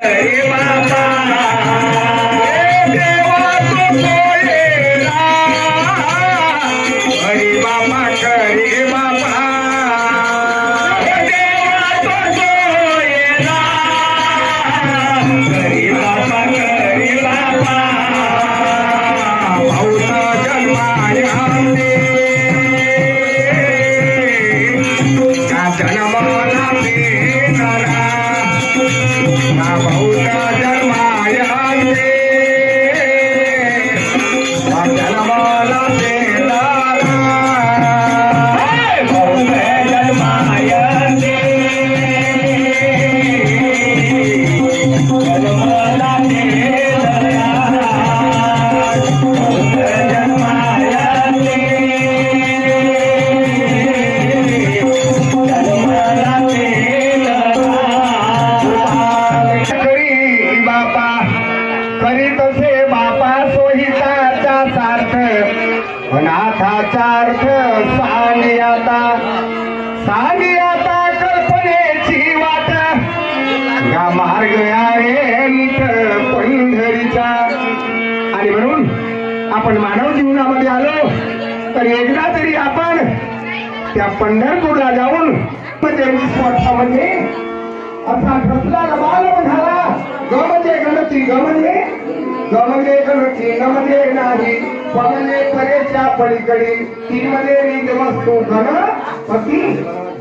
Hey, mama. Hey, hey. तसे बापा सोहिताचा सार्थ. अनाथाचा अर्थ सानियाता सानियाता कल्पनेची वाट. या मार्ग आहे नीट पंढरीचा. आणि म्हणून आपण मानव जीवनामध्ये आलो तर एकदा तरी आपण त्या पंढरपूरला जाऊन म्हणजे स्वतःमध्ये असा ठसला बालम झाला. ग म्हणजे गणती ग म्हणजे ग म्हणजे नाही. प परेच्या पलीकडे. ती मध्ये रिंग वस्तू घन पती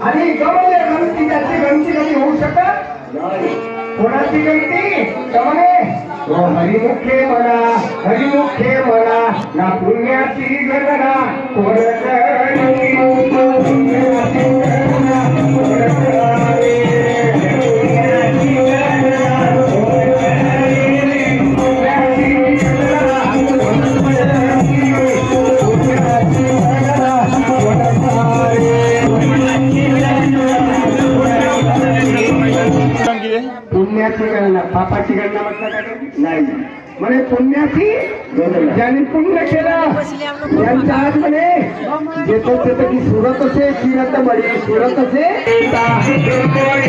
आणि गमले म्हणजे गणती त्याची गणती कधी होऊ शकत कोणाची गणती गमले. हो, हरिमुखे म्हणा हरिमुखे म्हणा. ना पुण्याची गणना कोण पापाची गणना म्हटलं का कधी? नाही म्हणे पुण्याची ज्यांनी पुण्य केलं त्यांच्या आज म्हणे जेतो तेतो की सुरत असे फिरत बडी सुरत असे हाता